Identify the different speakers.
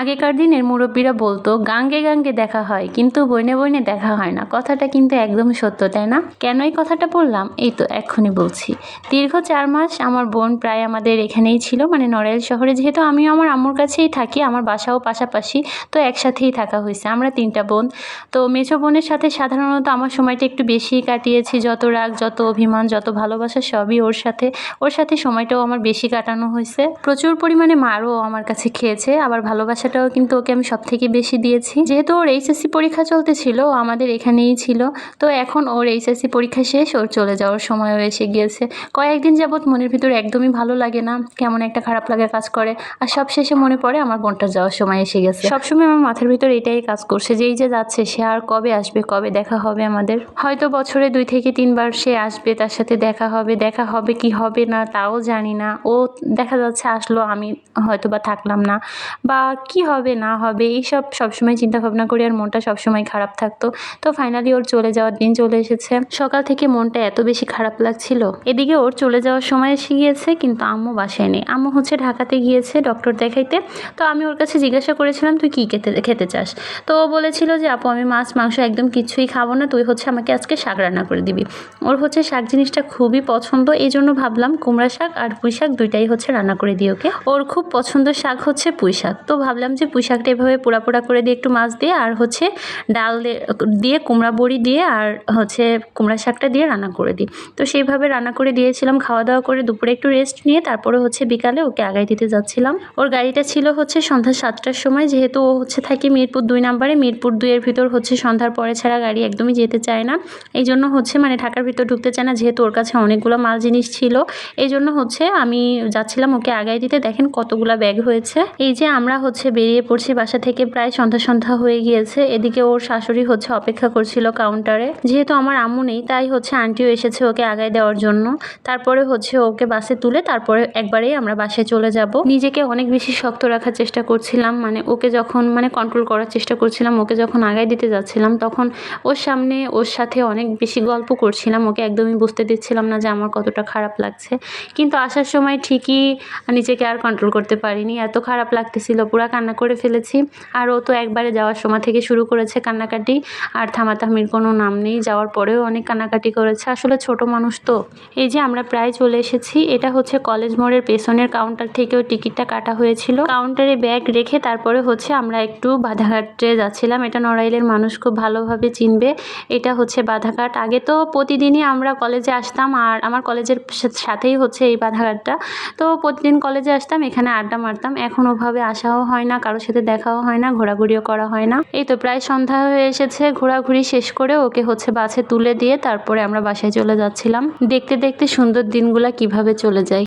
Speaker 1: আগেকার দিনের মুরব্বীরা বলতো, গাঙ্গে গাঙ্গে দেখা হয়, কিন্তু বইনে বইনে দেখা হয় না। কথাটা কিন্তু একদম সত্য, তাই না? কেন এই কথাটা বললাম? এই তো এক্ষুনি বলছি। দীর্ঘ চার মাস আমার বোন প্রায় আমাদের এখানেই ছিল মানে নড়াইল শহরে। যেহেতু আমি আমার আম্মুর কাছেই থাকি, আমার বাসাও পাশাপাশি, তো একসাথেই থাকা হয়েছে। আমরা তিনটা বোন। তো মেছো বোনের সাথে সাধারণত আমার সময়টা একটু বেশিই কাটিয়েছি। যত রাগ, যত অভিমান, যত ভালোবাসা, সবই ওর সাথে। ওর সাথে সময়টাও আমার বেশি কাটানো হয়েছে। প্রচুর পরিমাণে মারও আমার কাছে খেয়েছে, আবার ভালোবাসাটাও কিন্তু ওকে আমি সব থেকে বেশি দিয়েছি। যেহেতু ওর এইচএসসি পরীক্ষা চলতেছিল, আমাদের এখানেই ছিল। তো এখন ওর এইচএসসি পরীক্ষা শেষ, ওর চলে যাওয়ার সময়ও এসে গিয়েছে। কয়েকদিন যাবৎ মনের ভিতর একদমই ভালো লাগে না, কেমন একটা খারাপ লাগা কাজ করে। আর সব শেষে মনে পড়ে আমার বোনটা যাওয়ার সময় এসে গেছে। সবসময় আমার মাথার ভিতর এটাই কাজ করছে, যে এই যে যাচ্ছে, সে আর কবে আসবে, কবে দেখা হবে আমাদের? হয়তো বছরে দুই থেকে তিনবার সে আসবে, তার সাথে দেখা হবে দেখা হবে কি হবে না, তাও জানি না। ও দেখা যাচ্ছে, আসলো, আমি হয়তো বা থাকলাম না। বা কি হবে, না হবে, এইসব সবসময় চিন্তা ভাবনা করি আর মনটা সবসময় খারাপ থাকতো। তো ফাইনালি ওর চলে যাওয়ার দিন চলে এসেছে। সকাল থেকে মনটা এত বেশি খারাপ লাগছিল। এদিকে ওর চলে যাওয়ার সময় এসে গিয়েছে, কিন্তু আম্মু বাসায় নেই। আম্মু হচ্ছে ঢাকাতে গিয়েছে ডক্টর দেখাইতে। তো আমি ওর কাছে জিজ্ঞাসা করেছিলাম, তুই কী খেতে খেতে চাস? তো ও বলেছিল যে, আপু, আমি মাছ, মাংস একদম কিছুই খাব না, তুই হচ্ছে আমাকে আজকে শাক রান্না করে দিবি। ওর হচ্ছে শাক জিনিসটা খুবই পছন্দ এই জন্য ভাবলাম কুমড়া শাক আর পুঁই শাক দুইটাই হচ্ছে রান্না করে দিই ওকে। ওর খুব পছন্দ শাক হচ্ছে পুঁই শাক। তো ভাবলাম যে পুঁই শাকটা এভাবে পোড়া পোড়া করে দিয়ে একটু মাছ দিয়ে আর হচ্ছে ডাল দিয়ে- কুমড়া বড়ি দিয়ে আর হচ্ছে কুমড়া শাকটা দিয়ে রান্না করে দিই। তো সেইভাবে রান্না করে দিয়েছিলাম, খাওয়া দাওয়া করে দুপুরে একটু রেস্ট নিয়ে তারপরে হচ্ছে বিকালে ওকে আগায় দিতে যাচ্ছিলাম। ওর গাড়িটা ছিল হচ্ছে সন্ধ্যা সাতটার সময়, যেহেতু ও হচ্ছে থাকে মিরপুর দুই নাম্বারে, মিরপুর দুইয়ের ভিতর হচ্ছে সন্ধ্যার পরে ছাড়া গাড়ি একদমই যেতে চায় না। এই জন্য হচ্ছে মানে ঢাকার ভিতর ঢুকতে চায় না, যেহেতু ওর কাছে অনেকগুলো মাল জিনিস ছিল। এই জন্য হচ্ছে আমি যাচ্ছিলাম ওকে আগাই দিতে। দেখেন কতগুলা ব্যাগ হয়েছে। এই যে আমরা হচ্ছে বেরিয়ে পড়ছি বাসা থেকে প্রায় সন্ধ্যা সন্ধ্যা হয়ে গিয়েছে। এদিকে ওর শাশুড়ি হচ্ছে অপেক্ষা করছিল কাউন্টারে। যেহেতু আমার আম্মু নেই, তাই হচ্ছে আন্টিও এসেছে ওকে আগায় দেওয়ার জন্য। তারপরে হচ্ছে ওকে বাসে তুলে তারপরে একবারেই আমরা বাসায় চলে যাব। নিজেকে অনেক বেশি শক্ত রাখার চেষ্টা করছিলাম মানে ওকে যখন মানে কন্ট্রোল করার চেষ্টা করছিলাম, ওকে যখন আগায় দিতে যাচ্ছিলাম, তখন ওর সামনে ওর সাথে অনেক বেশি গল্প করছিলাম, ওকে একদমই বুঝতে দিচ্ছিলাম না যে আমার কতটা খারাপ লাগছে। কিন্তু আসার সময় ঠিকই নিজেকে আর কন্ট্রোল করতে পারিনি। এত খারাপ লাগতেছিল, পুরা কান্না করে ফেলেছি। আর ও তো একবারে যাওয়ার সময় থেকে শুরু করেছে কান্নাকাটি। আর থামাথামির কোনো নাম নেই। যাওয়ার পরেও অনেক কান্নাকাটি করেছে। আসলে ছোট মানুষ তো। এই যে আমরা প্রায় চলে এসেছি, এটা হচ্ছে কলেজ মোড়ের পেছনের কাউন্টার থেকেও টিকিটটা কাটা হয়েছিল। কাউন্টারে ব্যাগ রেখে তারপরে হচ্ছে আমরা একটু বাধাঘাটে যাচ্ছিলাম। এটা নড়াইলের মানুষ খুব ভালোভাবে চিনবে। এটা হচ্ছে বাধাঘাট। আগে তো প্রতিদিনই আমরা কলেজে আসতাম আর আমার কলেজের সাথেই হচ্ছে এই বাধাঘাটটা। তো প্রতিদিন কলেজে আসতাম, এখানে আড্ডা মারতাম। এখন ওভাবে আসাও হয় না, কারোর সাথে দেখাও হয় না, ঘোরাঘুরিও করা হয় না। এই তো প্রায় সন্ধ্যা হয়ে এসেছে, ঘোরাঘুরি শেষ করে ওকে হচ্ছে বাসে তুলে দিয়ে তারপরে আমরা বাসায় চলে যাচ্ছিলাম। দেখতে দেখতে সুন্দর দিনগুলা কীভাবে চলে যায়।